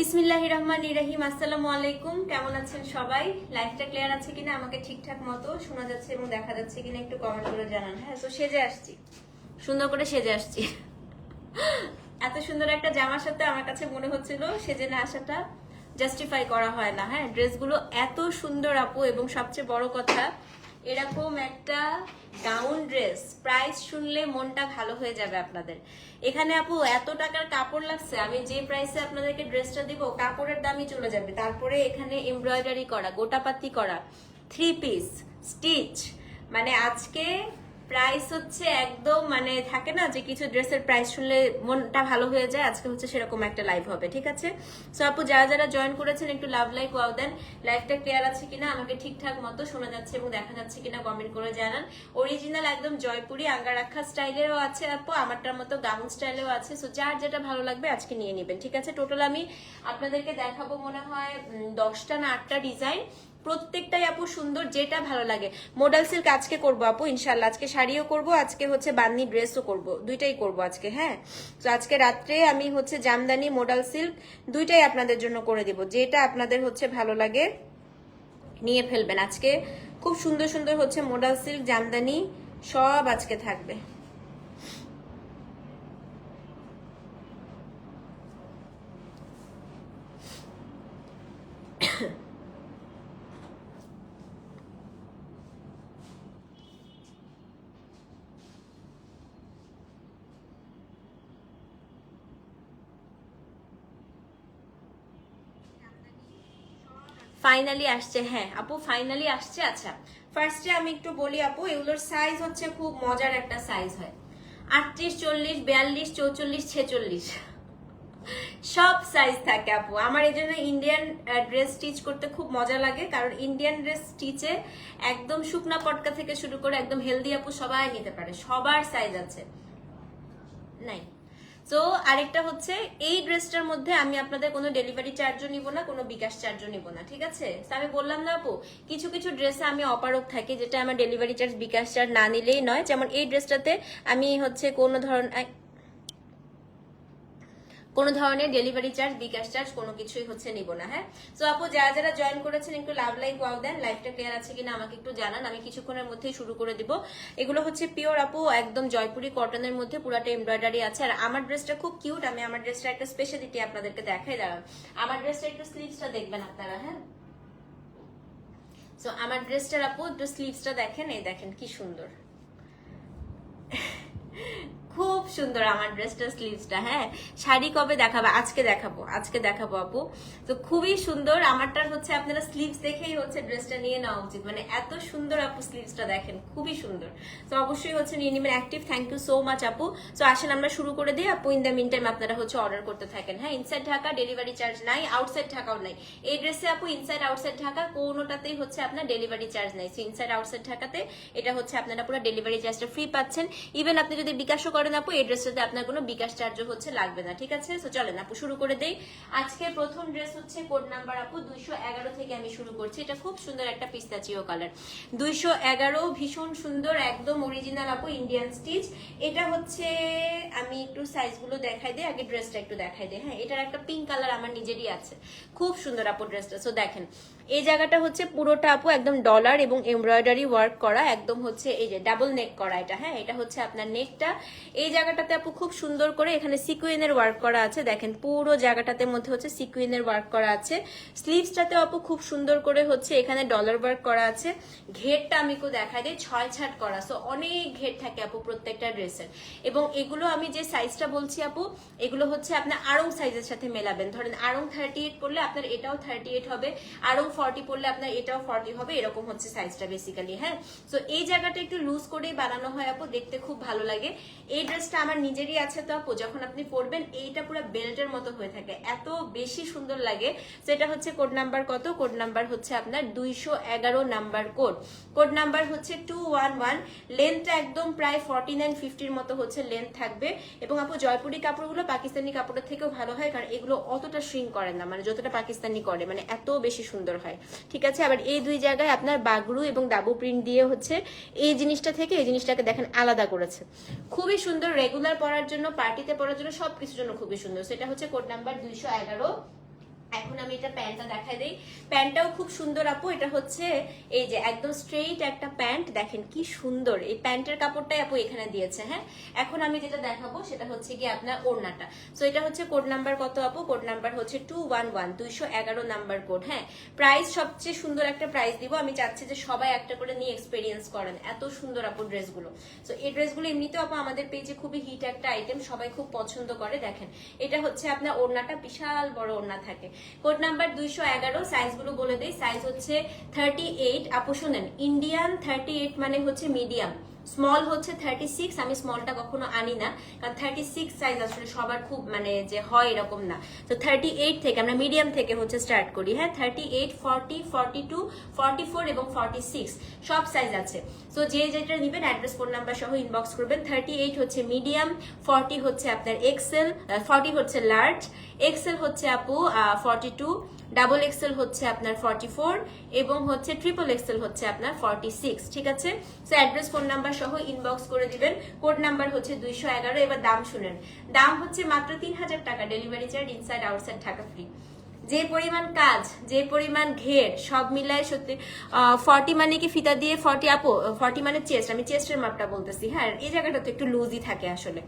বিসমিল্লাহ রহমান ইরাহিম আসসালামু আলাইকুম। কেমন আছেন সবাই? লাইফটা ক্লিয়ার আছে কিনা? আমাকে ঠিকঠাক মতো শোনা যাচ্ছে এবং দেখা যাচ্ছে কিনা একটু কমেন্ট করে জানান। হ্যাঁ তো সেজে আসছি। সুন্দর করে সেজে আসছি। এত সুন্দর একটা জামার সাথে আমার কাছে মনে হচ্ছিল সেজে না আসাটা জাস্টিফাই করা হয় না। হ্যাঁ ড্রেসগুলো এত সুন্দর আপু এবং সবচেয়ে বড় কথা এরকম একটা গাউন ড্রেস প্রাইস শুনলে মনটা ভালো হয়ে যাবে আপনাদের। এখানে আপু এত টাকার কাপড় লাগছে, আমি যে প্রাইসে আপনাদেরকে ড্রেসটা দিব, কাপড়ের দামই চলে যাবে। তারপরে এখানে এমব্রয়ডারি করা, গোটাপাতি করা থ্রি পিস স্টিচ মানে আজকে প্রাইস হচ্ছে একদম মানে থাকে না যে কিছু ড্রেসের প্রাইস শুনলে মনটা ভালো হয়ে যায়, আজকে হচ্ছে সেরকম একটা লাইভ হবে, ঠিক আছে? সো আপু, যারা যারা জয়েন করেছেন একটু লাভ লাইক ওয়াও দেন লাইভটা ক্লিয়ার আছে কিনা, আমাকে ঠিকঠাক মতো শোনা যাচ্ছে এবং দেখা যাচ্ছে কিনা কমেন্ট করে জানান। অরিজিনাল একদম জয়পুরি আঙ্গারাক্ষা স্টাইলেরও আছে আপু, আমারটার মতো গাউন স্টাইলেও আছে সো যার যেটা ভালো লাগবে আজকে নিয়ে নেবেন, ঠিক আছে? টোটাল আমি আপনাদেরকে দেখাবো মনে হয় দশটা না আটটা ডিজাইন প্রত্যেকটাই আপু সুন্দর, যেটা ভালো লাগে। মডেল সিল্ক আজকে করব আপু ইনশাল্লাহ আজকে শাড়িও করব, আজকে হচ্ছে বান্নি ড্রেসও করব। দুইটাই করব আজকে হ্যাঁ? তো আজকে রাত্রে আমি হচ্ছে জামদানি মডেল সিল্ক দুইটাই আপনাদের জন্য করে দিব। যেটা আপনাদের হচ্ছে ভালো লাগে, নিয়ে ফেলবেন। আজকে খুব সুন্দর সুন্দর হচ্ছে মডেল সিল্ক জামদানি, সব আজকে থাকবে। ফাইনালি আসছে হ্যাঁ আপু ফাইনালি আসছে আচ্ছা। ফার্স্টে আমি একটু বলি, আপু, এগুলোর সাইজ হচ্ছে খুব মজার একটা সাইজ হয়। আটত্রিশ, চল্লিশ, বিয়াল্লিশ, চৌচল্লিশ, ছেচল্লিশ। সব সাইজ থাকে, আপু। আমার এই জন্য ইন্ডিয়ান ড্রেস স্টিচ করতে খুব মজা লাগে, কারণ ইন্ডিয়ান ড্রেস স্টিচে একদম শুকনা পটকা থেকে শুরু করে একদম হেলদি আপু সবাই নিতে পারে, সবার সাইজ আছে। নাই। তো আরেকটা হচ্ছে, এই ড্রেসটার মধ্যে আমি আপনাদের কোনো ডেলিভারি চার্জও নিব না, কোনো বিকাশ চার্জও নিব না, ঠিক আছে? আমি বললাম না, আপু, কিছু কিছু ড্রেসে আমি অপারক থাকি, যেটা আমার ডেলিভারি চার্জ বিকাশ চার্জ না নিলেই নয়। যেমন এই ড্রেসটাতে আমি হচ্ছে কোনো ধরন কোনো ধরনের ডেলিভারি চার্জ বিকাশ চার্জ কোনো কিছুই হচ্ছে নিব না হ্যাঁ? তো আপু যারা যারা জয়েন করেছেন, একটু লাভ লাইক ওয়াও দেন লাইফটা ক্লিয়ার আছে কিনা আমাকে একটু জানান, আমি কিছুক্ষণের মধ্যেই শুরু করে দিব। এগুলো হচ্ছে পিওর আপু, একদম জয়পুরি কটনের মধ্যে পুরাটা এমব্রয়ডারি আছে। আর আমার ড্রেসটা খুব কিউট আমি আমার ড্রেসটা একটা স্পেশালিটি আপনাদেরকে দেখাই, দাঁড়ান। আমার ড্রেসটা একটু স্লিভসটা দেখবেন আপনারা হ্যাঁ? তো আমার ড্রেসটার আপু, একটু স্লিভসটা দেখেন, এই দেখেন কি সুন্দর। খুব সুন্দর আমার ড্রেসটা স্লিভসটা হ্যাঁ? শাড়ি কবে দেখাবো? আজকে দেখাবো আজকে দেখাবো আপু। তো খুবই সুন্দর, আমারটার হচ্ছে আপনারা স্লিভস দেখেই হচ্ছে ড্রেসটা নিয়ে নেওয়া উচিত। মানে এত সুন্দর আপু স্লিভসটা দেখেন, খুবই সুন্দর। তো অবশ্যই হচ্ছে নিয়ে নেবেন active thank you so much আপু। তো আসেন, আমরা শুরু করে দিই আপু। ইন দ্য মিন টাইম আপনারা হচ্ছে অর্ডার করতে থাকেন হ্যাঁ? ইনসাইড ঢাকা ডেলিভারি চার্জ নাই আউটসাইড ঢাকাও নাই। এই ড্রেসে আপু ইনসাইড আউটসাইড ঢাকা, কোনোটাতেই হচ্ছে আপনার ডেলিভারি চার্জ নাই। সো ইনসাইড আউটসাইড ঢাকাতে এটা হচ্ছে আপনারা পুরো ডেলিভারি চার্জটা ফ্রি পাচ্ছেন। ইভেন আপনি যদি বিকাশও করেন আপু, এই ড্রেসটাতে আপনার কোনো বিকাশ চার্জও হচ্ছে, লাগবে না, ঠিক আছে? তো চলেন আপু, শুরু করে দেই। আজকে প্রথম ড্রেস হচ্ছে কোড নাম্বার আপু দুইশো এগারো থেকে আমি শুরু করছি। এটা খুব সুন্দর একটা পিস্তাচিও কালার। দুইশো এগারো, ভীষণ সুন্দর, একদম অরিজিনাল আপু ইন্ডিয়ান স্টিচ এটা হচ্ছে, আমি একটু সাইজগুলো দেখাই দিই, আগে ড্রেসটা একটু দেখাই দিই। হ্যাঁ এটার একটা পিঙ্ক কালার আমার নিজেরই আছে। খুব সুন্দর আপু ড্রেসটা। সো দেখেন এই জায়গাটা হচ্ছে পুরোটা আপু একদম ডলার এবং এমব্রয়ডারি ওয়ার্ক করা, একদম হচ্ছে এই যে ডাবল নেক করা এটা হ্যাঁ? এটা হচ্ছে আপনার নেকটা এই জায়গাটাতে আপু খুব সুন্দর করে এখানে সিকুইনের ওয়ার্ক করা আছে, দেখেন পুরো জায়গাটাতে মধ্যে হচ্ছে সিকুইনের ওয়ার্ক করা আছে। স্লিভসটাতে আপু খুব সুন্দর করে হচ্ছে এখানে ডলার ওয়ার্ক করা আছে। ঘেরটা আমি একটু দেখাই দিই ছয় ছাট করা সো অনেক ঘের থাকে আপু প্রত্যেকটা ড্রেসের। এবং এগুলো আমি যে সাইজটা বলছি আপু, এগুলো হচ্ছে আপনার আড়ং সাইজের সাথে মেলাবেন। ধরেন আড়ং থার্টি এইট পড়লে আপনার এটাও থার্টি এইট হবে। আড়ং ফর্টি পড়লে আপনার এটাও ফর্টি হবে, এরকম হচ্ছে সাইজটা বেসিক্যালি হ্যাঁ? তো এই জায়গাটা একটু লুজ করেই বানানো হয় আপু, দেখতে খুব ভালো লাগে। এই ড্রেসটা আমার নিজেরই আছে তো আপু, যখন আপনি পরবেন, এইটা পুরো বেল্টের মতো হয়ে থাকে। এত বেশি সুন্দর লাগে। সেটা হচ্ছে কোড নাম্বার কত? কোড নাম্বার হচ্ছে আপনার দুইশো এগারো নাম্বার কোড কোড নাম্বার হচ্ছে টু ওয়ান ওয়ান লেন্থটা একদম প্রায় ফর্টি নাইন ফিফটির মতো হচ্ছে লেন্থ থাকবে। এবং আপু, জয়পুরি কাপড়গুলো পাকিস্তানি কাপড়ের থেকেও ভালো হয়, কারণ এগুলো অতটা শ্রিঙ্ক করে না। মানে যতটা পাকিস্তানি করে মানে এত বেশি সুন্দর হয়। ঠিক আছে? আবার এই দুই জায়গায় আপনার বাগরু এবং দাবু প্রিন্ট দিয়ে হচ্ছে এই জিনিসটা থেকে এই জিনিসটাকে দেখেন আলাদা করেছে। খুবই সুন্দর রেগুলার পড়ার জন্য পার্টিতে পড়ার জন্য সবকিছুর জন্য খুবই সুন্দর। সেটা হচ্ছে কোড নাম্বার দুইশো এগারো। এখন আমি এটা প্যান্টটা দেখাই দিই। প্যান্টটাও খুব সুন্দর আপু, এটা হচ্ছে এই যে একদম স্ট্রেইট একটা প্যান্ট। দেখেন কি সুন্দর, এই প্যান্টের কাপড়টাই আপু এখানে দিয়েছে হ্যাঁ? এখন আমি যেটা দেখাবো সেটা হচ্ছে কি আপনার ওড়নাটা। সো এটা হচ্ছে কোড নাম্বার কত আপু? কোড নাম্বার হচ্ছে টু ওয়ান ওয়ান দুইশো এগারো নাম্বার কোড হ্যাঁ? প্রাইস সবচেয়ে সুন্দর একটা প্রাইস দিব। আমি চাচ্ছি যে সবাই একটা করে নিয়ে এক্সপিরিয়েন্স করেন। এত সুন্দর আপু ড্রেসগুলো। সো এই ড্রেসগুলো এমনিতেও আপু আমাদের পেজে খুবই হিট একটা আইটেম সবাই খুব পছন্দ করে, দেখেন। এটা হচ্ছে আপনার ওড়নাটা, বিশাল বড় ওড়না থাকে। কোড নাম্বার দুইশো এগারো সাইজগুলো বলে দেই। সাইজ হচ্ছে থার্টি এইট আপু শুনেন ইন্ডিয়ান থার্টি এইট মানে হচ্ছে মিডিয়াম স্মল হচ্ছে থার্টি সিক্স আমি স্মলটা কখনো আনি না, কারণ থার্টি সিক্স সাইজ আসলে সবার খুব মানে যে হয় এরকম না। তো থার্টি এইট থেকে, আমরা মিডিয়াম থেকে হচ্ছে স্টার্ট করি হ্যাঁ? Thirty eight forty forty two forty four এবং ফর্টি সিক্স সব সাইজ আছে। তো যে যেটা নেবেন অ্যাড্রেস ফোন নাম্বার সহ ইনবক্স করবেন। থার্টি এইট হচ্ছে মিডিয়াম ফর্টি হচ্ছে আপনার এক্সেল ফর্টি হচ্ছে লার্জ এক্সেল হচ্ছে আপু ফর্টি টু ডাবল এক্সেল হচ্ছে আপনার ফর্টি ফোর এবং হচ্ছে ট্রিপল এক্সেল হচ্ছে আপনার ফর্টি সিক্স ঠিক আছে? সো অ্যাড্রেস ফোন নাম্বার সহ ইনবক্স করে দিবেন। কোড নাম্বার হচ্ছে দুইশো এগারো, এবার দাম শুনেন। দাম হচ্ছে মাত্র তিন হাজার টাকা delivery charge inside outside Dhaka free যে পরিমাণ কাজ, যে পরিমাণ ঘের, সব মিলায় সত্যি ফর্টি মানে কি ফিতা দিয়ে ফর্টি আপো ফর্টি মানে চেস্ট আমি চেস্টের মাপটা বলতেছি হ্যাঁ এই জায়গাটা তো একটু লুজই থাকে আসলে।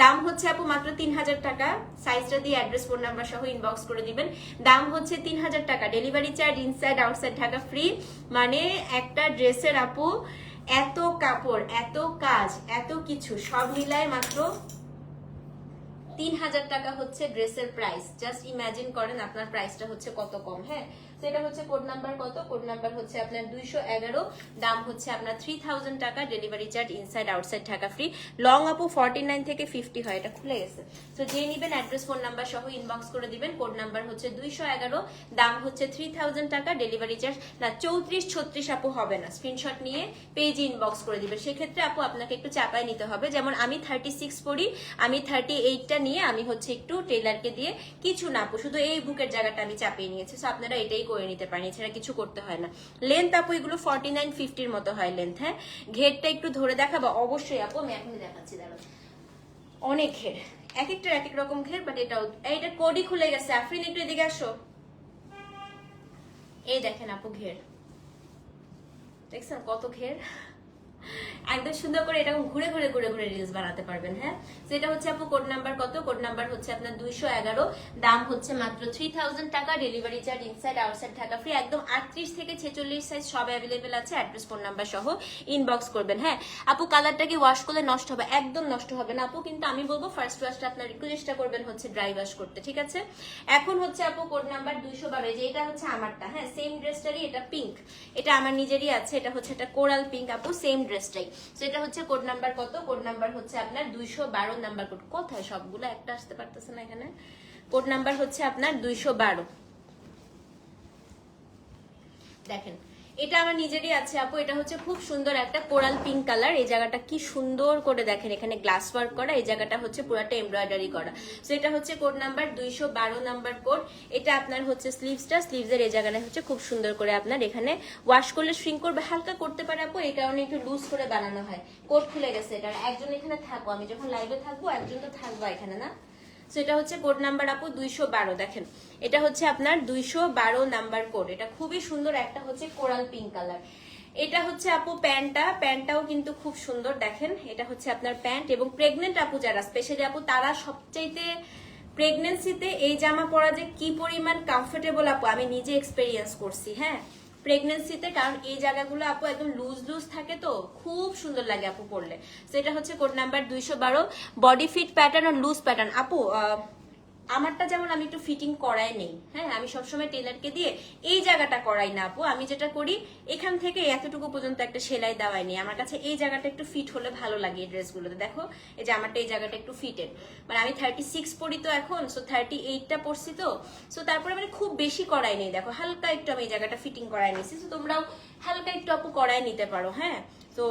দাম হচ্ছে আপু মাত্র তিন হাজার টাকা সাইজটা দিয়ে অ্যাড্রেস ফোন নাম্বার সহ ইনবক্স করে দিবেন। দাম হচ্ছে তিন হাজার টাকা delivery charge inside outside Dhaka free মানে একটা ড্রেসের আপু, এত কাপড়, এত কাজ, এত কিছু, সব মিলায় মাত্র তিন হাজার টাকা হচ্ছে ড্রেসের প্রাইস জাস্ট ইমাজিন করেন, আপনার প্রাইসটা হচ্ছে কত কম হ্যাঁ? এটা হচ্ছে কোড নাম্বার কত? কোড নাম্বার হচ্ছে আপনার দুইশো এগারো। দাম হচ্ছে আপনার থ্রি থাউজেন্ড টাকা। ডেলিভারি চার্জ ইনসাইড আউটসাইড টাকা ফ্রি লং আপু ফর্টি নাইন থেকে ফিফটি হয়। এটা খুলে গেছে। তো যে নিবেন অ্যাড্রেস ফোন নাম্বার সহ ইনবক্স করে দিবেন। কোড নাম্বার হচ্ছে দুইশো এগারো। দাম হচ্ছে থ্রি থাউজেন্ড টাকা। ডেলিভারি চার্জ না, চৌত্রিশ, ছত্রিশ আপু হবে না। স্ক্রিনশট নিয়ে পেজে ইনবক্স করে দিবেন। সেক্ষেত্রে আপু আপনাকে একটু চাপায় নিতে হবে। যেমন আমি থার্টি সিক্স পড়ি, আমি থার্টি এইটটা নিয়ে আমি হচ্ছে একটু টেলারকে দিয়ে কিছু না আপু, শুধু এই বুকের জায়গাটা আমি চাপিয়ে নিয়েছি। সো আপনারা এটাই করে নিতে পারেন, এছাড়া কিছু করতে হয় না। লেন্থ আপু এগুলো ফর্টি নাইন ফিফটির মতো হয় লেন্থ হ্যাঁ? ঘেরটা একটু ধরে দেখাবো? অবশ্যই আপু, আমি এখনই দেখাচ্ছি, দাঁড়ান। অনেক ঘের এক একটা এক এক রকম ঘের বাট এটাও এইটা কোডি খুলে গেছে। আফরিন, একটু এদিকে আসো। এই দেখেন আপু ঘের। দেখছেন কত ঘের? একদম সুন্দর করে এরকম ঘুরে ঘুরে ঘুরে ঘুরে রিলস বানাতে পারবেন হ্যাঁ? সেটা হচ্ছে আপু কোড নাম্বার কত? কোড নাম্বার হচ্ছে আপনার দুইশো এগারো। দাম হচ্ছে মাত্র থ্রি থাউজেন্ড টাকা। Delivery charge inside outside Dhaka free একদম আটত্রিশ থেকে ছেচল্লিশ সাইজ সব অ্যাভেলেবেল আছে। অ্যাড্রেস ফোন নাম্বার সহ ইনবক্স করবেন হ্যাঁ? আপু কালারটা কি ওয়াশ করলে নষ্ট হবে? একদম নষ্ট হবে না আপু। কিন্তু আমি বলব ফার্স্ট ওয়াশটা আপনার রিকোয়েস্টটা করবেন হচ্ছে ড্রাই ওয়াশ করতে, ঠিক আছে? এখন হচ্ছে আপু কোড নাম্বার দুইশো বারো। যে এটা হচ্ছে আমারটা হ্যাঁ? সেম ড্রেসটারই এটা পিঙ্ক এটা আমার নিজেরই আছে। এটা হচ্ছে একটা কোরাল পিঙ্ক আপু। সেম ড্রেসটাই সো এটা হচ্ছে কোড নাম্বার কত? কোড নাম্বার হচ্ছে আপনার দুইশো বারো নাম্বার কোড কোথায়? সবগুলো একটা আসতে পারতেছে না এখানে। কোড নাম্বার হচ্ছে আপনার দুইশো বারো। দেখেন এটা আমার নিজেরই আছে, আপু। এটা হচ্ছে খুব সুন্দর একটা কোরাল পিঙ্ক কালার এই জায়গাটা কি সুন্দর করে দেখেন, এখানে গ্লাস ওয়ার্ক করা। এই জায়গাটা হচ্ছে পুরাটা এমব্রয়ডারি করা। তো এটা হচ্ছে কোড নাম্বার দুইশো বারো নাম্বার কোড এটা আপনার হচ্ছে স্লিভসটা স্লিভসের এই জায়গাটা হচ্ছে খুব সুন্দর করে আপনার এখানে ওয়াশ করলে শ্রিঙ্ক করবে। হালকা করতে পারে, আপু। এই কারণে একটু লুজ করে বানানো হয়। কোড খুলে গেছে এটা একজন এখানে থাকব আমি যখন লাইভে থাকব, একজন তো থাকব এখানে, না? এটা হচ্ছে কোড নাম্বার আপু দুইশো বারো, দেখেন। এটা হচ্ছে আপনার দুইশো বারো নাম্বার কোড এটা খুবই সুন্দর, একটা হচ্ছে কোরাল পিঙ্ক কালার এটা হচ্ছে আপু প্যান্টটা, প্যান্টটাও কিন্তু খুব সুন্দর, দেখেন। এটা হচ্ছে আপনার প্যান্ট এবং প্রেগনেন্ট আপু যারা স্পেশালি আপু, তারা সবচাইতে প্রেগনেন্সিতে এই জামা পরা যে কি পরিমাণ কমফোর্টেবল আপু, আমি নিজে এক্সপেরিয়েন্স করছি হ্যাঁ? প্রেগনেন্সিতে কারণ এই জায়গাগুলো আপু একদম লুজ লুজ থাকে তো, খুব সুন্দর লাগে আপু পড়লে। সেটা হচ্ছে কোড নাম্বার দুইশো বারো। বডি ফিট প্যাটার্ন আর লুজ প্যাটার্ন আপু আমারটা যেমন আমি একটু ফিটিং করাই নেই হ্যাঁ? আমি সবসময় টেলারকে দিয়ে এই জায়গাটা করাই না, আপু। আমি যেটা করি, এখান থেকে এতটুকু পর্যন্ত একটা সেলাই দেওয়াই নেই। আমার কাছে এই জায়গাটা একটু ফিট হলে ভালো লাগে এই ড্রেসগুলোতে। দেখো, এই যে আমারটা এই জায়গাটা একটু ফিটেড মানে আমি থার্টি সিক্স পড়ি তো এখন সো থার্টি এইটটা পড়ছি তো। সো তারপরে মানে খুব বেশি করাই নেই। দেখো, হালকা একটু আমি এই জায়গাটা ফিটিং করাই নিছি তো তোমরাও হালকা একটু, আপু, করাই নিতে পারো হ্যাঁ? তো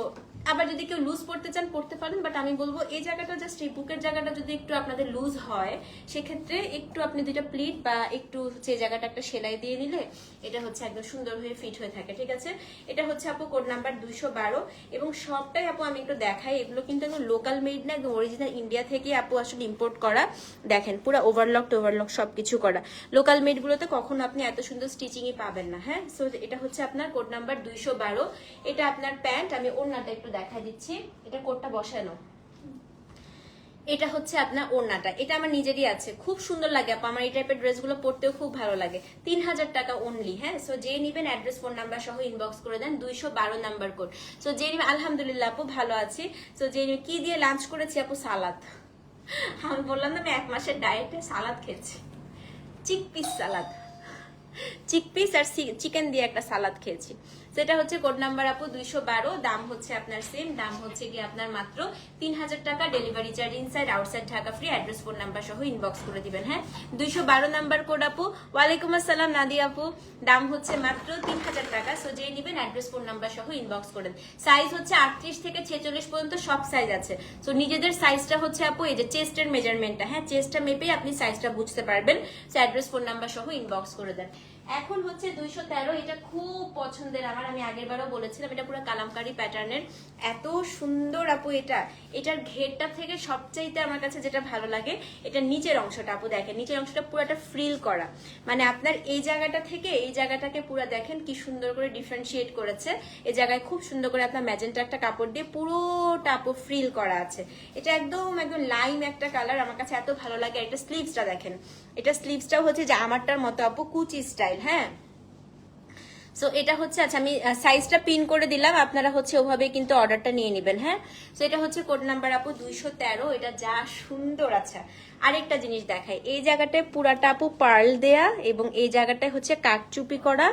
আবার যদি কেউ লুজ পড়তে চান, পড়তে পারেন বাট আমি বলব এই জায়গাটা জাস্ট এই বুকের জায়গাটা যদি একটু আপনাদের লুজ হয়, সেক্ষেত্রে একটু আপনি দুইটা প্লিট বা একটু হচ্ছে জায়গাটা একটা সেলাই দিয়ে নিলে, এটা হচ্ছে একদম সুন্দর হয়ে ফিট হয়ে থাকে, ঠিক আছে? এটা হচ্ছে আপু কোড নাম্বার দুইশো বারো, এবং সবটাই আপু আমি একটু দেখাই, এগুলো কিন্তু একদম লোকাল মেড না, একদম অরিজিনাল ইন্ডিয়া থেকে আপু আসলে ইম্পোর্ট করা, দেখেন, পুরো ওভারলক টোভারলক সবকিছু করা। লোকাল মেডগুলোতে কখনো আপনি এত সুন্দর স্টিচিংই পাবেন না হ্যাঁ? সো এটা হচ্ছে আপনার কোড নাম্বার দুইশো বারো, এটা আপনার প্যান্ট আমি ওড়নাটা একটু দেখা দিচ্ছি। এটা কোটটা বসানো এটা হচ্ছে আপনার ওড়নাটা। এটা আমার নিজেরই আছে। খুব সুন্দর লাগে আপু। আমার এই টাইপের ড্রেসগুলো পরতেও খুব ভালো লাগে। তিন হাজার টাকা অনলি হ্যাঁ? সো যে নিবেন অ্যাড্রেস ফোন নাম্বার সহ ইনবক্স করে দেন। দুইশো বারো নাম্বার কোড সো যে নিবেন আলহামদুলিল্লাহ আপু, ভালো আছি। সো যে কি দিয়ে লাঞ্চ করেছি আপু? সালাদ। আমি বললাম না, আমি এক মাসের ডায়েটে সালাদ খেয়েছি। Chickpeas salad. চিক পিস আর চিকেন দিয়ে একটা সালাদ খেয়েছি। সেটা হচ্ছে কোড নাম্বার আপু দুইশো বারো, দাম হচ্ছে আপনার সেম দাম হচ্ছে কি আপনার মাত্র তিন হাজার টাকা delivery charge inside outside Dhaka free address phone number সহ ইনবক্স করে দিবেন হ্যাঁ? দুইশো বারো নাম্বার কোড আপু। ওয়ালাইকুম আসসালাম নাদি আপু। দাম হচ্ছে মাত্র তিন হাজার টাকা সো যে নিবেন অ্যাড্রেস ফোন নাম্বার সহ ইনবক্স করেন সাইজ হচ্ছে আটত্রিশ থেকে ছেচল্লিশ পর্যন্ত সব সাইজ আছে। সো নিজেদের সাইজটা হচ্ছে আপু, এই যে চেস্টের মেজারমেন্টটা হ্যাঁ? চেস্টটা মেপে আপনি সাইজটা বুঝতে পারবেন। সো অ্যাড্রেস ফোন নাম্বার সহ ইনবক্স করে দেন। এখন হচ্ছে দুইশো তেরো, এটা খুব পছন্দের। আমার আমি আগের বারও বলেছিলাম, এটা পুরো কালামকারি প্যাটার্নের। এত সুন্দর আপু এটা। এটার ঘেরটা থেকে সবচাইতে আমার কাছে যেটা ভালো লাগে এটা নিচের অংশটা আপু দেখেন। নিচের অংশটা পুরোটা ফ্রিল করা। মানে আপনার এই জায়গাটা থেকে এই জায়গাটাকে পুরো দেখেন কি সুন্দর করে ডিফারেন্সিয়েট করেছে। এই জায়গায় খুব সুন্দর করে আপনার ম্যাজেন্টা একটা কাপড় দিয়ে পুরোটা আপু ফ্রিল করা আছে। এটা একদম একদম লাইম একটা কালার। আমার কাছে এত ভালো লাগে। এটা স্লিভসটা দেখেন। এটা স্লিভসটাও হচ্ছে যে আমারটার মতো আপু, কুচি স্টাইল হ্যাঁ? সো এটা হচ্ছে আচ্ছা আমি সাইজটা পিন করে দিলাম, আপনারা হচ্ছে ওভাবে কিন্তু অর্ডারটা নিয়ে নেবেন হ্যাঁ? সো এটা হচ্ছে কোড নাম্বার আপু দুইশো তেরো, এটা যা সুন্দর আচ্ছা। আরেকটা জিনিস দেখাই, এই জায়গাটায় পুরাটা আপু পার্ল দেয়া এবং এই জায়গাটায় হচ্ছে কাকচুপি করা,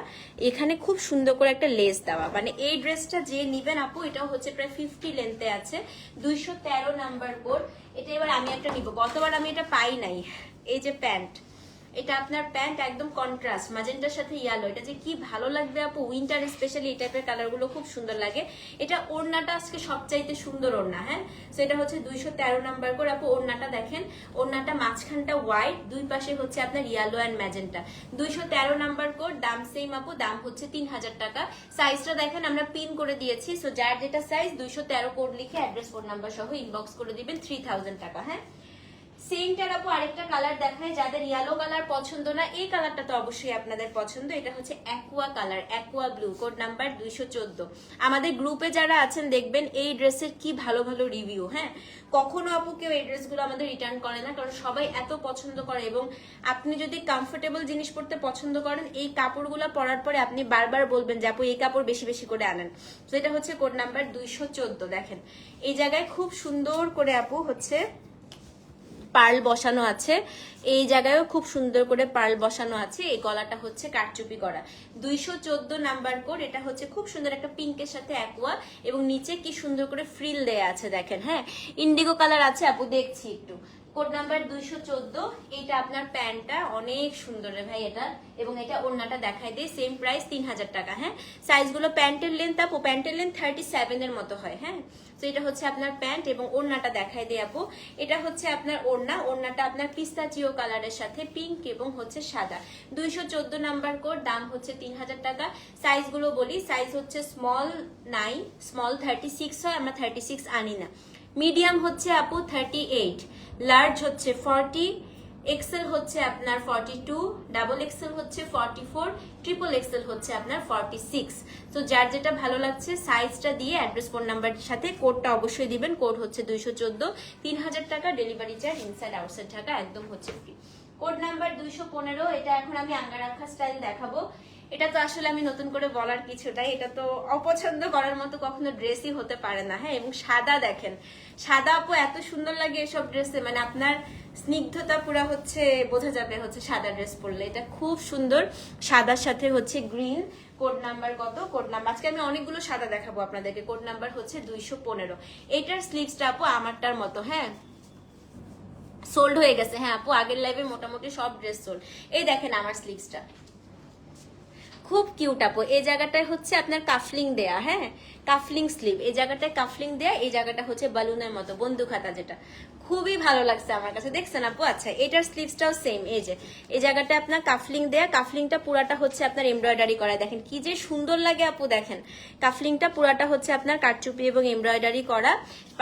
এখানে খুব সুন্দর করে একটা লেস দেওয়া। মানে এই ড্রেসটা যে নিবেন আপু, এটাও হচ্ছে প্রায় ফিফটি লেন্থে আছে, দুইশো তেরো নাম্বার কোড এটা এবার আমি একটা নিব। গতবার আমি এটা পাই নাই। এই যে প্যান্ট, এটা আপনার প্যান্ট একদম কন্ট্রাস্ট মাজেন্টার সাথে ইয়ালো এটা যে কি ভালো লাগবে আপু? উইন্টার স্পেশালি এই টাইপের কালারগুলো খুব সুন্দর লাগে। এটা ওড়নাটা আজকে সবচাইতে সুন্দর ওড়না হ্যাঁ? তো এটা হচ্ছে দুইশো তেরো নাম্বার করে আপু ওড়নাটা দেখেন। ওড়নাটা মাঝখানটা হোয়াইট দুই পাশে হচ্ছে আপনার ইয়ালো অ্যান্ড ম্যাজেন্টা দুইশো তেরো নাম্বার কোড, দাম সেম আপু, দাম হচ্ছে তিন হাজার টাকা। সাইজটা দেখেন, আমরা পিন করে দিয়েছি। সো যার যেটা সাইজ দুইশো তেরো কোড লিখে অ্যাড্রেস ফোন নাম্বার সহ ইনবক্স করে দিবেন থ্রি থাউজেন্ড টাকা হ্যাঁ? সেমটার আপু আরেকটা কালার দেখায় যাদের ইয়েলো কালার পছন্দ না, এই কালারটা তো অবশ্যই আপনাদের পছন্দ। এটা হচ্ছে aqua colour aqua blue code number দুইশো চোদ্দ। আমাদের গ্রুপে যারা আছেন, দেখবেন এই ড্রেসের কি ভালো ভালো রিভিউ হ্যাঁ? কখনো আপু কেউ এই ড্রেসগুলো আমাদের রিটার্ন করে না, কারণ সবাই এত পছন্দ করে এবং আপনি যদি কমফোর্টেবল জিনিস পরতে পছন্দ করেন, এই কাপড়গুলো পরার পরে আপনি বারবার বলবেন যে, আপু, এই কাপড় বেশি বেশি করে আনেন। তো এটা হচ্ছে কোড নাম্বার দুইশো চোদ্দ, দেখেন। এই জায়গায় খুব সুন্দর করে আপু হচ্ছে পার্ল বসানো আছে। এই জায়গায়ও খুব সুন্দর করে পার্ল বসানো আছে। এই গলাটা হচ্ছে কারচুপি করা দুইশো চোদ্দ নাম্বার কোড, এটা হচ্ছে খুব সুন্দর একটা পিঙ্কের সাথে অ্যাকোয়া এবং নিচে কি সুন্দর করে ফ্রিল দেয়া আছে দেখেন হ্যাঁ? ইন্ডিগো কালার আছে, আপু দেখছি একটু। কোড নাম্বার দুইশো চোদ্দ এটা আপনার প্যান্টটা অনেক সুন্দর রে ভাই এটা, এবং এটা ওড়নাটা দেখাই দেয় সেম প্রাইস তিন হাজার টাকা হ্যাঁ? সাইজগুলো প্যান্টের লেন্থ আপু প্যান্টের লেন্থ থার্টি সেভেনের মতো হয় হ্যাঁ? তো এটা হচ্ছে আপনার প্যান্ট এবং ওড়নাটা দেখাই দিয়ে আপু, এটা হচ্ছে আপনার ওড়না, ওড়নাটা আপনার পিস্তাচিও কালারের সাথে পিঙ্ক এবং হচ্ছে সাদা। দুইশো চোদ্দ নাম্বার কোড, দাম হচ্ছে তিন হাজার টাকা সাইজগুলো বলি সাইজ হচ্ছে small nine small thirty six হয়, আমরা থার্টি সিক্স আনি না। মিডিয়াম হচ্ছে আপু থার্টি এইট লার্জ হচ্ছে ফর্টি এক্সেল হচ্ছে আপনার ফর্টি টু ডাবল এক্সেল হচ্ছে ফর্টি ফোর ট্রিপল এক্সেল হচ্ছে আপনার ফর্টি সিক্স তো যার যেটা ভালো লাগছে সাইজটা দিয়ে অ্যাড্রেস ফোন নাম্বারের সাথে কোডটা অবশ্যই দিবেন। কোড হচ্ছে দুইশো চোদ্দ তিন হাজার টাকা ডেলিভারি চার্জ ইনসাইড আউটসাইড টাকা একদম হচ্ছে ফ্রি কোড নাম্বার দুইশো পনেরো, এটা এখন আমি আঙ্গারাখা স্টাইল দেখাবো। এটা তো আসলে আমি নতুন করে বলার কিছুটাই এটা তো অপছন্দ করার মতো কখনো ড্রেসই হতে পারে না হ্যাঁ? এবং সাদা দেখেন, সাদা আপু এত সুন্দর লাগে এসব ড্রেসে মানে আপনার স্নিগ্ধতা পুরো হচ্ছে, বোঝা যাবে হচ্ছে সাদা ড্রেস পরলে। এটা খুব সুন্দর, সাদার সাথে হচ্ছে গ্রিন কোড নাম্বার কত? কোড নাম্বার আজকে আমি অনেকগুলো সাদা দেখাবো আপনাদেরকে কোড নাম্বার হচ্ছে দুইশো পনেরো। এটার স্লিভসটা আপু আমারটার মতো হ্যাঁ? সোল্ড হয়ে গেছে হ্যাঁ আপু? আগের লাইভে মোটামুটি সব ড্রেস সোল্ড এই দেখেন আমার স্লিভসটা খুব কিউট আপু। এই জায়গাটায় হচ্ছে আপনার কাফলিং দেয়া হ্যাঁ? কাফলিং স্লিভ এই জায়গাটায় কাফলিং দেয়া, এই জায়গাটা হচ্ছে বালুনের মতো, বন্দুক হাতা যেটা। খুবই ভালো লাগছে আমার কাছে। দেখছেন আপু? আচ্ছা এটার স্লিভসটাও সেম এই যে। এই জায়গাটা আপনার কাফলিং দেয়া, কাফলিংটা পুরাটা হচ্ছে আপনার এমব্রয়ডারি করা। দেখেন, কি যে সুন্দর লাগে আপু, দেখেন। কাফলিংটা পুরাটা হচ্ছে আপনার কাটচুপি এবং এমব্রয়ডারি করা।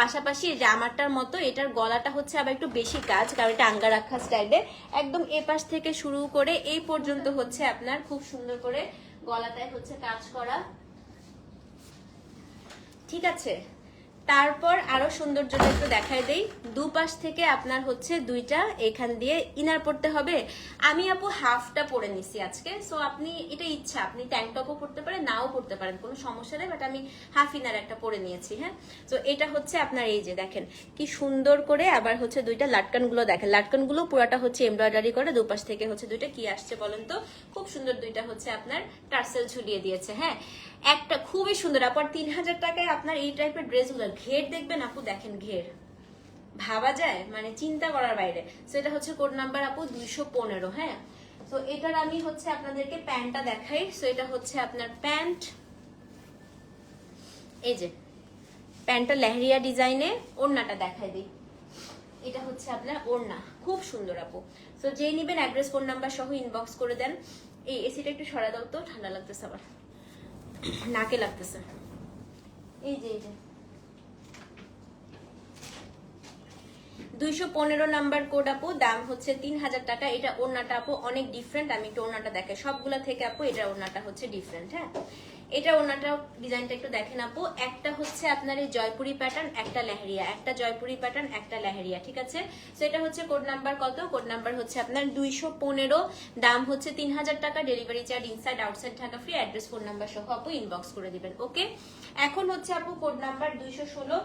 পাশাপাশি যে আমারটার মতো, এটার গলাটা হচ্ছে আবার একটু বেশি কাজ, কারণ এটা আঙ্গা রাখা স্টাইলে একদম এ পাশ থেকে শুরু করে এই পর্যন্ত হচ্ছে আপনার খুব সুন্দর করে গলাটায় হচ্ছে কাজ করা। ঠিক আছে। তারপর আরও সৌন্দর্যটা একটু দেখাই দেই। দুপাশ থেকে আপনার হচ্ছে দুইটা, এখান দিয়ে ইনার পড়তে হবে। আমি আপু হাফটা পরে নিছি আজকে। সো আপনি, এটা ইচ্ছা, আপনি ট্যাঙ্ক টপও পড়তে পারেন, নাও পড়তে পারেন, কোনো সমস্যা নেই বাট আমি হাফ ইনার একটা পরে নিয়েছি হ্যাঁ? তো এটা হচ্ছে আপনার এই যে দেখেন, কি সুন্দর করে আবার হচ্ছে দুইটা লাটকানগুলো দেখেন। লাটকানগুলো পুরাটা হচ্ছে এমব্রয়ডারি করে, দুপাশ থেকে হচ্ছে দুইটা কি আসছে বলেন তো? খুব সুন্দর দুইটা হচ্ছে আপনার টার্সেল ঝুলিয়ে দিয়েছে হ্যাঁ? একটা খুবই সুন্দর আবার তিন হাজার টাকায় আপনার এই টাইপের ড্রেসগুলো ঘের দেখবেন আপু, দেখেন ঘের। ভাবা যায়? মানে চিন্তা করার বাইরে। সেটা হচ্ছে কোড নাম্বার আপু দুইশো পনেরো হ্যাঁ? তো এটার আমি হচ্ছে আপনাদেরকে প্যান্টটা দেখাই। সো এটা হচ্ছে আপনার প্যান্ট। এই যে, প্যান্টটা লেহরিয়া ডিজাইনে ওড়নাটা দেখাই দিই। এটা হচ্ছে আপনার ওড়না, খুব সুন্দর আপু। তো যেই নিবেন অ্যাড্রেস ফোন নাম্বার সহ ইনবক্স করে দেন। এই এসিটা একটু সরা দাও তো, ঠান্ডা লাগতেছে আবার। নাকে লাগতেছে। এই যে এই যে। দুইশো পনেরো নাম্বার কোড আপু, দাম হচ্ছে তিন হাজার টাকা। এটা ওড়নাটা আপু অনেক ডিফারেন্ট আমি একটু ওড়নাটা দেখাই। সবগুলা থেকে আপু, এটা ওড়নাটা হচ্ছে ডিফারেন্ট হ্যাঁ? এটা ওড়নাটা ডিজাইনটা একটু দেখেন আপু। একটা হচ্ছে আপনার এই জয়পুরি প্যাটার্ন একটা লেহেরিয়া। একটা জয়পুরি প্যাটার্ন একটা লেহেরিয়া, ঠিক আছে? তো এটা হচ্ছে কোড নাম্বার কত? কোড নাম্বার হচ্ছে আপনার দুইশো পনেরো। দাম হচ্ছে তিন হাজার টাকা। Delivery charge inside outside Dhaka free address phone number সহ আপু ইনবক্স করে দিবেন ওকে এখন হচ্ছে আপু কোড নাম্বার দুইশো ষোলো।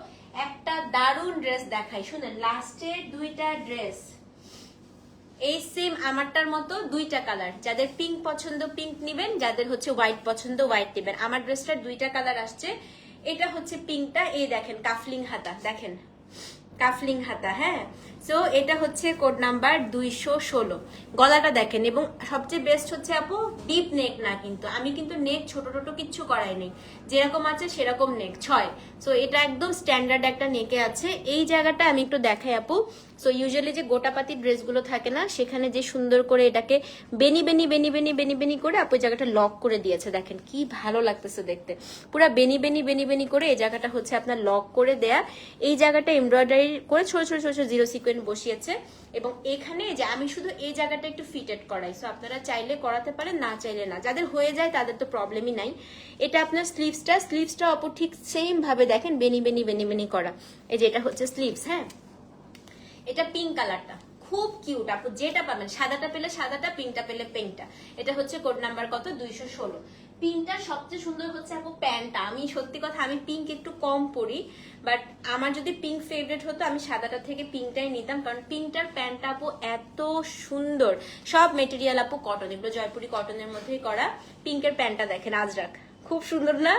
একটা দারুণ ড্রেস দেখাই। শুনেন লাস্টের দুইটা ড্রেস এই সেম আমারটার মতো দুইটা কালার যাদের পিঙ্ক পছন্দ পিঙ্ক নিবেন, যাদের হচ্ছে হোয়াইট পছন্দ হোয়াইট নেবেন। আমার ড্রেসটার দুইটা কালার আসছে। এটা হচ্ছে পিঙ্কটা এই দেখেন কাফলিং হাতা, দেখেন। কাফলিং হাতা হ্যাঁ? সো এটা হচ্ছে কোড নাম্বার দুইশো ষোলো। গলাটা দেখেন, এবং সবচেয়ে বেস্ট হচ্ছে আপু ডিপ নেক না কিন্তু। আমি কিন্তু নেক ছোট ছোট কিচ্ছু করাই নেই। যেরকম আছে সেরকম নেক ছয়। সো এটা একদম স্ট্যান্ডার্ড একটা নেকে আছে। এই জায়গাটা আমি একটু দেখাই আপু। সো ইউজুয়ালি যে গোটাপাতি ড্রেসগুলো থাকে না, সেখানে যে সুন্দর করে এটাকে বেনি বেনি বেনি বেনি বেনি বেনি করে আপু জায়গাটা লক করে দিয়েছে। দেখেন কি ভালো লাগতেছে দেখতে। পুরো বেনি বেনি বেনি বেনি করে এই জায়গাটা হচ্ছে আপনার লক করে দেয়া। এই জায়গাটা এমব্রয়ডারি করে ছোট ছোট ছোট জিরো সিকোয়েন্ট বসিয়েছে। এবং এখানে যে আমি শুধু এই জায়গাটা একটু ফিটেড করাই। সো আপনারা চাইলে করাতে পারেন, না চাইলে না। যাদের হয়ে যায় তাদের তো প্রবলেমই নাই। এটা আপনার স্লিভসটা স্লিভসটা অপর ঠিক সেম ভাবে দেখেন, বেনি বেনি বেনি বেনি করা। এই যে এটা হচ্ছে স্লিভস হ্যাঁ? এটা পিঙ্ক কালারটা খুব কিউট আপু, যেটা পাবেন, সাদাটা পেলে সাদাটা পিঙ্কটা পেলে পিঙ্কটা এটা হচ্ছে কোড নাম্বার কত? দুইশো ষোলো। পিঙ্কটা সবচেয়ে সুন্দর হচ্ছে আপু প্যান্টটা। আমি সত্যি কথা, আমি পিঙ্ক একটু কম পরি বাট আমার যদি পিঙ্ক ফেভারিট হতো, আমি সাদাটা থেকে পিঙ্কটাই নিতাম। কারণ পিঙ্কটার প্যান্টটা আপু এত সুন্দর। সব মেটেরিয়াল আপু কটন এগুলো জয়পুরি কটনের মধ্যেই করা। পিঙ্কের প্যান্টটা দেখেন, আজরাক। খুব সুন্দর না?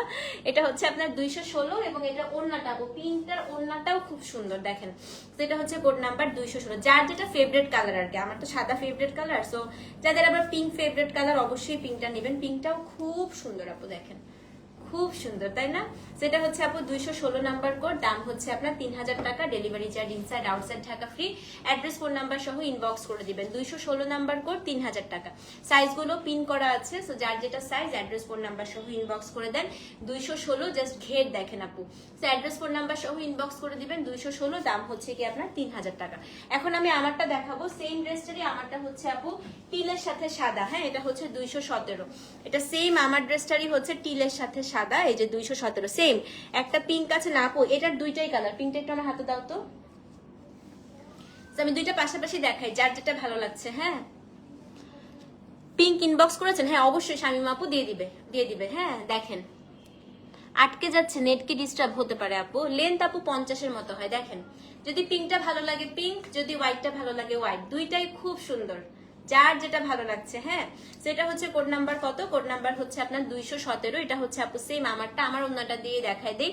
এটা হচ্ছে আপনার দুইশো ষোলো এবং এটা ওড়নাটা পিঙ্কটার ওড়নাটাও খুব সুন্দর, দেখেন। তো এটা হচ্ছে কোড নাম্বার দুইশো ষোলো। যার যেটা ফেভারেট কালার আর কি, আমার তো সাদা ফেভারেট কালার সো যাদের আবার পিঙ্ক ফেভারেট কালার অবশ্যই পিঙ্কটা নেবেন। পিঙ্কটাও খুব সুন্দর আপু, দেখেন। খুব সুন্দর, তাই না? সেটা হচ্ছে আপু দুইশো ষোলো নাম্বার কোড, দাম হচ্ছে আপনার তিন হাজার টাকা delivery charge inside outside Dhaka free address phone number সহ ইনবক্স করে দিবেন। দুইশো ষোলো নাম্বার কোড তিন হাজার টাকা সাইজগুলো পিন করা আছে সো যার যেটা সাইজ অ্যাড্রেস ফোন নাম্বার সহ ইনবক্স করে দেন। দুইশো ষোলো জাস্ট ঘের দেখেন আপু। সো অ্যাড্রেস ফোন নাম্বার সহ ইনবক্স করে দিবেন, দুইশো ষোলো, দাম হচ্ছে কি আপনার তিন হাজার টাকা। এখন আমি আমারটা দেখাবো সেম ড্রেসটারই আমারটা হচ্ছে আপু টিলের সাথে সাদা হ্যাঁ? এটা হচ্ছে দুইশো সতেরো। এটা সেম আমার ড্রেসটারই হচ্ছে টিলের সাথে সাদা। এই যে দুইশো সতেরো সেম একটা পিঙ্ক আছে না এটার দুইটাই কালার পিঙ্কটা একটু আমার হাতে দাও তো। আমি দুইটা পাশাপাশি দেখাই, যার যেটা ভালো লাগছে হ্যাঁ? পিঙ্ক ইনবক্স করেছেন? হ্যাঁ অবশ্যই শামিমা আপু দিয়ে দিবে দিয়ে দিবে হ্যাঁ দেখেন। আটকে যাচ্ছে নেট কি ডিস্টার্ব হতে পারে, আপু। লেন্থ আপু পঞ্চাশের মতো হয়, দেখেন। যদি পিঙ্কটা ভালো লাগে পিঙ্ক যদি হোয়াইটটা ভালো লাগে হোয়াইট দুইটাই খুব সুন্দর। যার যেটা ভালো লাগছে হ্যাঁ? সেটা হচ্ছে কোড নাম্বার কত? কোড নাম্বার হচ্ছে আপনার দুইশো সতেরো, এটা হচ্ছে আপু সেম আমারটা, আমার অন্যটা দিয়ে দেখাই দিই।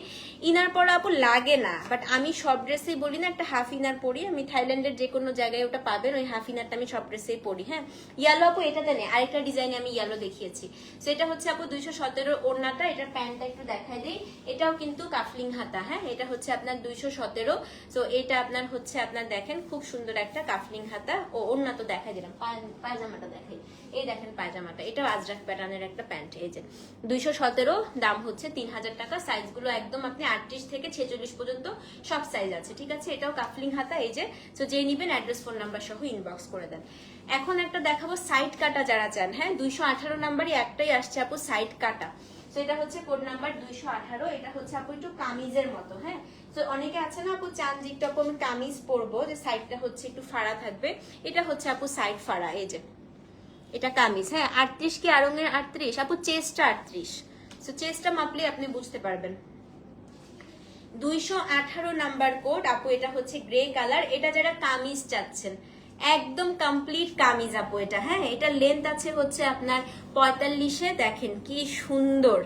ইনার পরা আপু লাগে না বাট আমি সব ড্রেসেই বলি না, একটা হাফ ইনার পরি। আমি থাইল্যান্ডের যে কোনো জায়গায় ওটা পাবেন, ওই হাফ ইনারটা আমি সব ড্রেসেই পরি হ্যাঁ? ইয়ালো আপু এটাতে নেই আরেকটা ডিজাইনে আমি ইয়ালো দেখিয়েছি। এটা হচ্ছে আপু দুইশো সতেরো ওড়নাটা, এটার প্যান্টটা একটু দেখাই দিই। এটাও কিন্তু কাফলিং হাতা হ্যাঁ? এটা হচ্ছে আপনার দুইশো সতেরো তো এটা আপনার হচ্ছে, আপনার দেখেন, খুব সুন্দর একটা কাফলিং হাতা। ও, ওড়না তো দেখাই দিলাম। পায়জামাটা দেখাই। এই দেখেন পায়জামাটা এটা আজরাক প্যাটার্নের একটা প্যান্ট এই যে। দুইশো সতেরো দাম হচ্ছে তিন হাজার টাকা সাইজগুলো একদম আপনি আটত্রিশ থেকে ছেচল্লিশ পর্যন্ত সব সাইজ আছে, ঠিক আছে? এটাও কাফলিং হাতা, এই যে। তো যে নিবেন অ্যাড্রেস ফোন নাম্বার সহ ইনবক্স করে দেন। এখন একটা দেখাবো সাইড কাটা যারা চান হ্যাঁ? দুইশো আঠারো নাম্বারই একটাই আসছে আপু সাইড কাটা। তো এটা হচ্ছে কোড নাম্বার দুইশো আঠারো, এটা হচ্ছে আপু একটু কামিজের মতো হ্যাঁ? তো অনেকে আছে না আপু, চান যে একটু আপু আমি কামিজ পরবো, যে সাইডটা হচ্ছে একটু ফাড়া থাকবে, এটা হচ্ছে আপু সাইড ফাড়া, এই যে। এটা কামিজ হ্যাঁ? আটত্রিশ কি আরঙের আটত্রিশ? আপু চেস্টটা আটত্রিশ। তো চেস্টটা মাপলে আপনি বুঝতে পারবেন। দুইশো আঠারো নাম্বার কোড আপু, এটা হচ্ছে গ্রে কালার এটা যারা কামিজ চাচ্ছেন। একদম কমপ্লিট কামিজ আপু এটা হ্যাঁ? এটা লেন্থ আছে হচ্ছে আপনার পঁয়তাল্লিশে, দেখেন কি সুন্দর।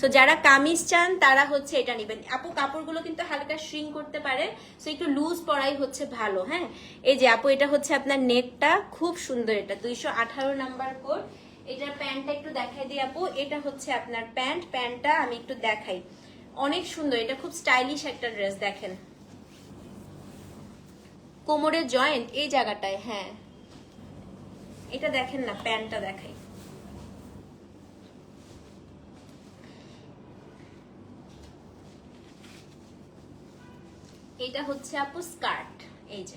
সো যারা কামিজ চান, তারা হচ্ছে এটা নেবেন। আপু, কাপড়গুলো কিন্তু হালকা শ্রিং করতে পারে সো একটু লুজ পরাই হচ্ছে ভালো হ্যাঁ? এই যে আপু, এটা হচ্ছে আপনার নেটটা, খুব সুন্দর এটা, দুইশো আঠারো নাম্বার কোড এটার প্যান্টটা একটু দেখাই দিই আপু, এটা হচ্ছে আপনার প্যান্ট, প্যান্টটা আমি একটু দেখাই। অনেক সুন্দর, এটা খুব স্টাইলিশ একটা ড্রেস দেখেন। কোমরের জয়েন্ট এই জায়গাটায় হ্যাঁ। এটা দেখেন না, প্যান্টটা দেখাই। এটা হচ্ছে আপু স্কার্ট, এই যে।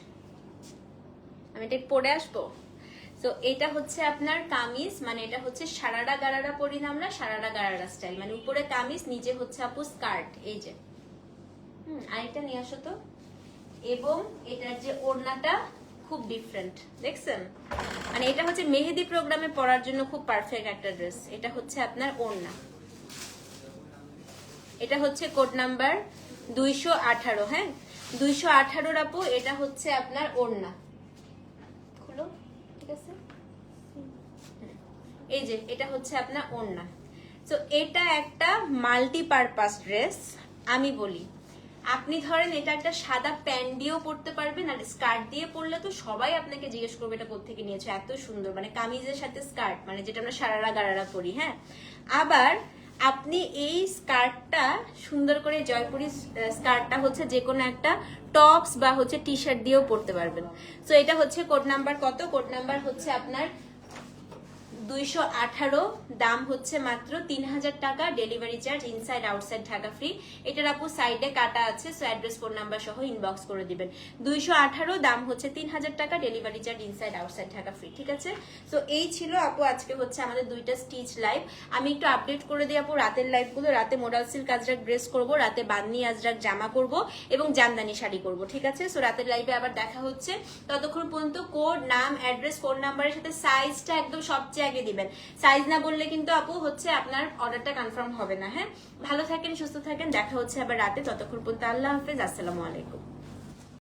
আমি এটা পরে আসব। তো এটা হচ্ছে আপনার কামিজ মানে এটা হচ্ছে সারারা গারারা পরি না আমরা সারারা গারারা স্টাইল মানে উপরে কামিজ, নিচে হচ্ছে আপু স্কার্ট, এই যে। হুম আরেকটা নিয়ে আসো তো। এবং এটার যে ওড়নাটা খুব ডিফারেন্ট দেখছেন? মানে এটা হচ্ছে মেহেদি প্রোগ্রামে পরার জন্য খুব পারফেক্ট একটা ড্রেস এটা হচ্ছে আপনার ওড়না। এটা হচ্ছে কোড নাম্বার দুইশো আঠারো হ্যাঁ? দুইশো আঠারোর আপু, এটা হচ্ছে আপনার ওড়না। খুলো, ঠিক আছে? এই যে, এটা হচ্ছে আপনার ওড়না। তো এটা একটা মাল্টিপারপাস ড্রেস আমি বলি। আপনি ধরেন এটা একটা সাদা প্যান্ট দিয়েও পরতে পারবেন, আর স্কার্ট দিয়ে পরলে তো সবাই আপনাকে জিজ্ঞেস করবে এটা কোথেকে নিয়েছো, এত সুন্দর মানে কামিজের সাথে স্কার্ট মানে যেটা আমরা সারারা গারারা পরি হ্যাঁ? আবার আপনি এই স্কার্টটা সুন্দর করে জয়পুরি স্কার্টটা হচ্ছে যে কোনো একটা টপস বা হচ্ছে টি শার্ট দিয়েও পরতে পারবেন। তো এটা হচ্ছে কোড নাম্বার কত? কোড নাম্বার হচ্ছে আপনার দুইশো আঠারো, দাম হচ্ছে মাত্র তিন হাজার টাকা, delivery charge inside outside Dhaka free এটার আপু সাইডে কাটা আছে সো অ্যাড্রেস ফোন নাম্বার সহ ইনবক্স করে দিবেন। দুইশো আঠারো, দাম হচ্ছে তিন হাজার টাকা, delivery charge inside outside Dhaka free ঠিক আছে? তো এই ছিল আপু আজকে হচ্ছে আমাদের দুইটা স্টিচ লাইভ আমি একটু আপডেট করে দিই আপু, রাতের লাইভগুলো রাতে মোডাল সিল্ক আজরাক ড্রেস করব, রাতে বান্নি, আজরাক জামা করব এবং জামদানি শাড়ি করব ঠিক আছে? সো রাতের লাইভে আবার দেখা হচ্ছে। ততক্ষণ পর্যন্ত কোড নাম অ্যাড্রেস ফোন নাম্বারের সাথে সাইজটা একদম সবচেয়ে আগে দিবেন। সাইজ না বললে কিন্তু আপু হচ্ছে আপনার অর্ডারটা কনফার্ম হবে না হ্যাঁ? ভালো থাকেন, সুস্থ থাকেন, দেখা হচ্ছে আবার রাতে। ততক্ষণ পর্যন্ত আল্লাহ হাফেজ। আসসালামু আলাইকুম।